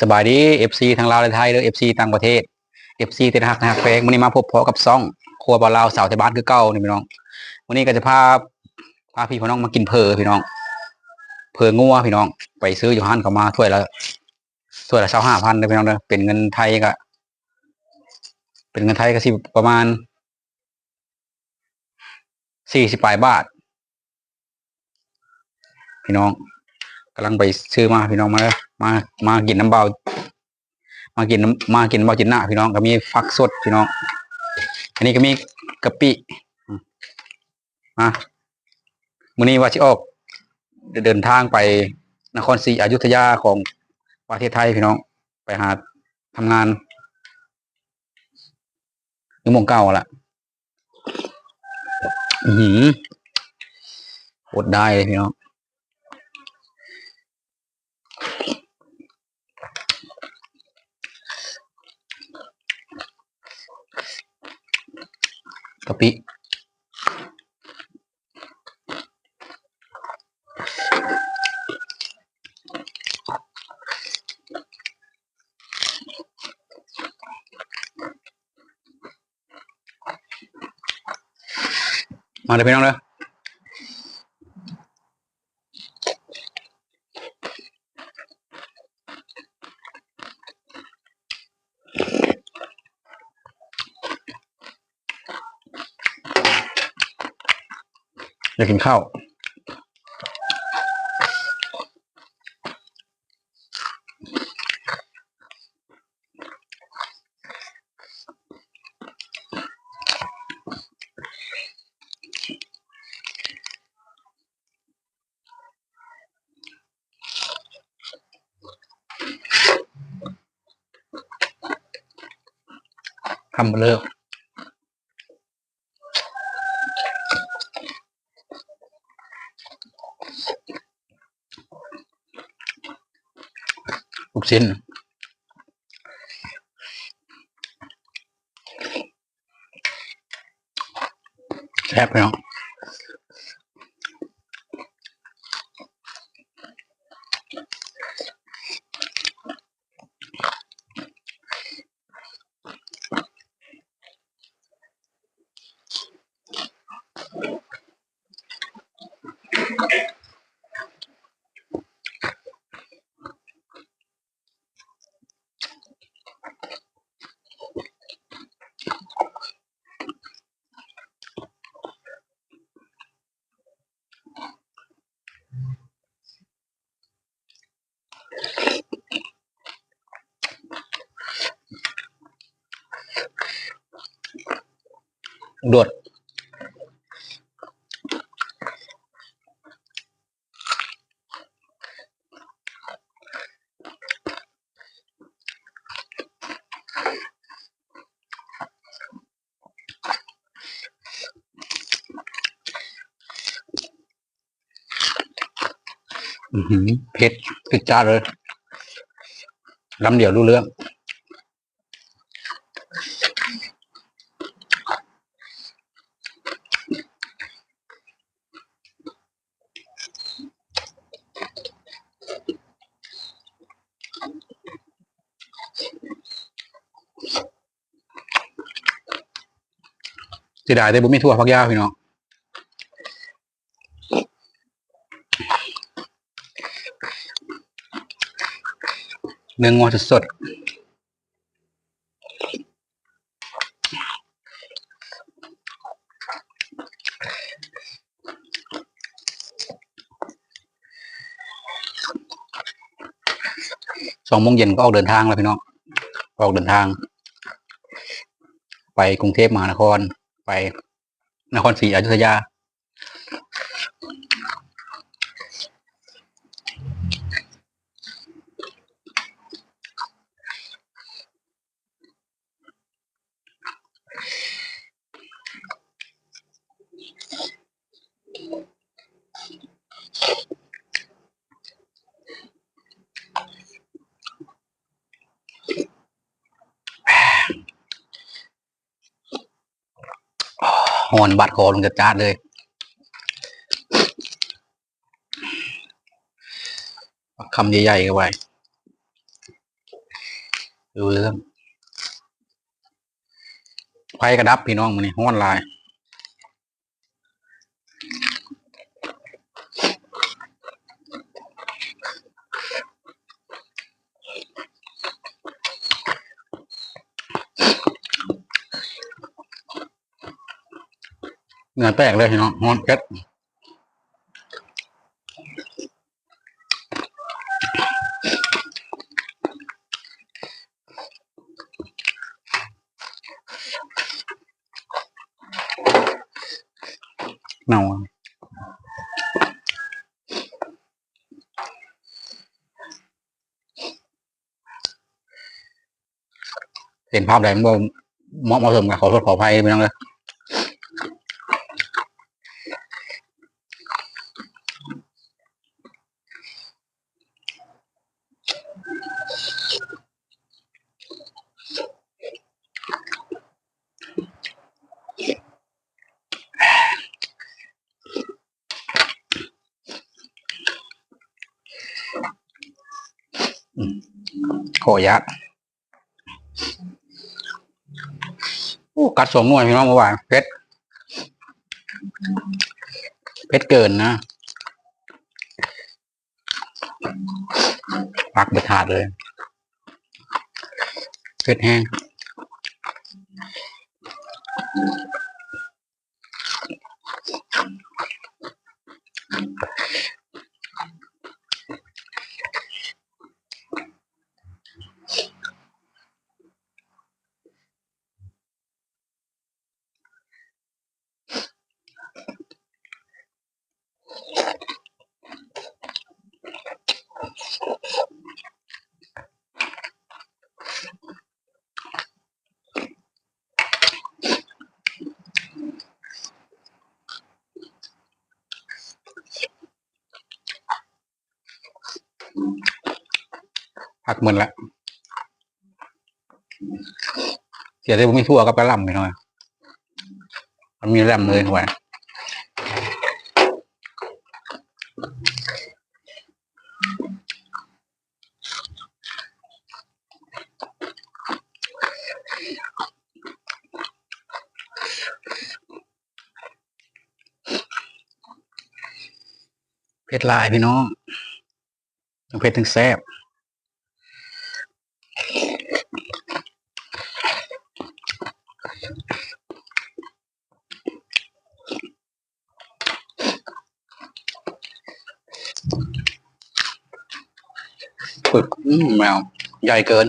สบายดี FC ทางลาวและไทยเด้อ FC ต่างประเทศ FC เต็นหักนะฮักแฟงวันนี้มาพบพอกับซ่อง ครัวบาลาวสาวไทยบ้านคือเก่านี่พี่น้อง วันนี้ก็จะพาพาพี่พี่น้องมากินเพอพี่น้อง เพองัวพี่น้อง ไปซื้ออยู่ห้านเขามาถ้วยละถ้วยละเช้าห้าพันเลยพี่น้องเด้อเป็นเงินไทยก็เป็นเงินไทยก็สิประมาณสี่สิบปลายบาท พี่น้อง กำลังไปซื้อมาพี่น้องมาเด้อมามากินน้ำเบามากินน้ำมากินเบาจินหน้าพี่น้องก็มีฟักสดพี่น้อง อันนี้ก็มีกะปิมามื้อนี้ว่าสิออกเดินทางไปนครศรีอยุธยาของประเทศไทยพี่น้อง ไปหาทำงานอยู่หมงเก่าละอือหืออดได้เลยพี่น้อง กะปิมาเดี๋ยวพี่น้ อยากกินข้าวทำมาเลิก สินแซ่บพี่น้อ เผ็ดเผ็ดจ้าเลยลำเดียวรู้เรื่องเสียดายแต่บุไม่ทั่วพักยาวพี่น้อง เนื้องอสดๆสองโมงเย็นก็ออกเดินทางแล้วพี่น้องออกเดินทาง ไปกรุงเทพมหานคร ไปนครศรีอยุธยา หอนบาดคอลงจัดจ้าดเลย คำใหญ่ๆกันไปดูเรื่องไฟกระดับพี่น้องมันนี่ห้อนลาย เหงื่อแตกเลยพี่น้องฮ้อนก็ดเน่าเห็นภาพแดงบ่เหมาะเหมาะสมกับขอโทษขออภัยพี่น้องเลย ขออนุญาตโอ้กัดสองหน่วยพี่น้องเมื่อวานเพชรเพชรเกินนะปักเบดถาดเลยเพชรแห้ง ผักเหมือนละเสียได้ผมมีทั่วกับกระหล่ำไปหน่อย มันมีแรมเลยไว้เพชรลายพี่น้องทั้งเพชรทั้งแซบ ปึกอืมแมวใหญ่เกิน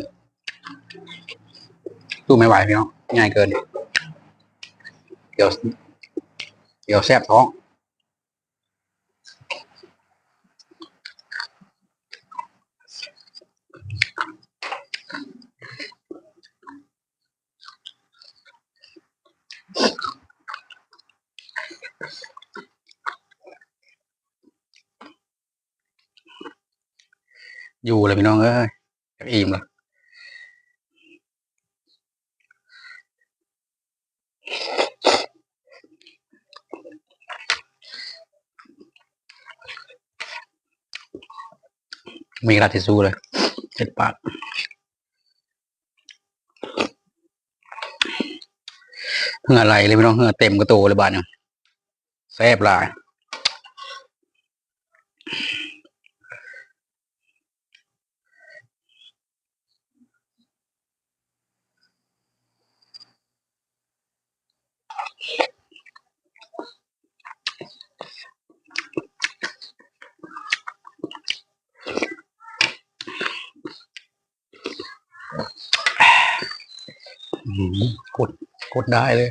ดูไม่ไหวพี่น้องใหญ่เกิน เดี๋ยว เดี๋ยวแซบท้อง อยู่เลยพี่น้องเอ้ยอยากอิ่มเลยมีกระดาษทิชชู่เลยเจ็ดปากเหื่อไหลเลยพี่น้องเหื่อเต็มกระโตเลยบาดเนี่ยแซ่บหลาย กดกดได้เลย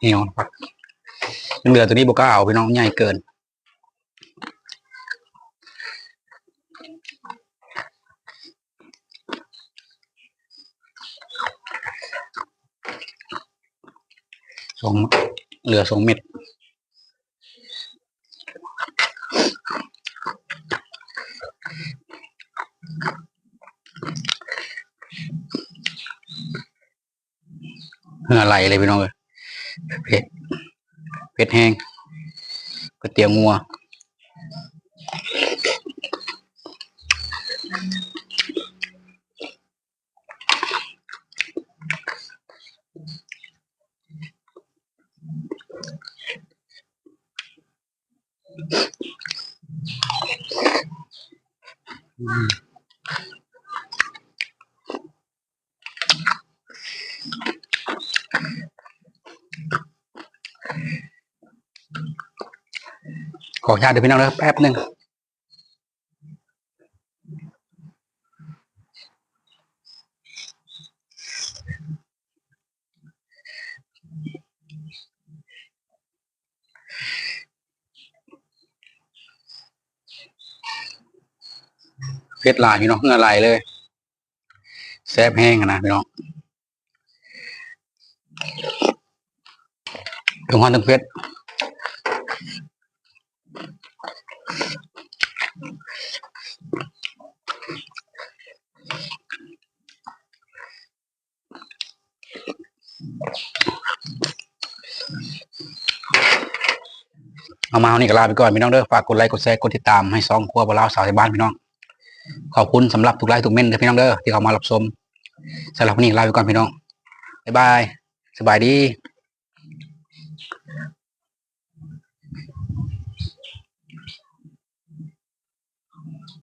เหี่ยวปักยังเหลือตัวนี้บก้าเอาพี่น้องใหญ่เกินสองเหลือสองเม็ด อะไรเลยพี่น้องเเผ็ดเผ็ดแห้งก๋วยเตี๋ยวงัวอืม ขออนุญาตเดี๋ยวพี่น้องเด้อแป๊บหนึ่งเพชรลายพี่น้องเงื่อไหลเลยแซบแห้งนะพี่น้องถึงความถึงเพชร เอามาเอานี่ก็ลาไปก่อนพี่น้องเด้อฝากกดไลค์กดแชร์กดติดตามให้สองครัวบลาวสาวในบ้านพี่น้อง ขอบคุณสำหรับทุกไลค์ทุกเม้นต์เด้อพี่น้องเด้อที่เข้ามารับชมสำหรับวันนี้ลาไปก่อนพี่น้องบ๊ายบายสบายดี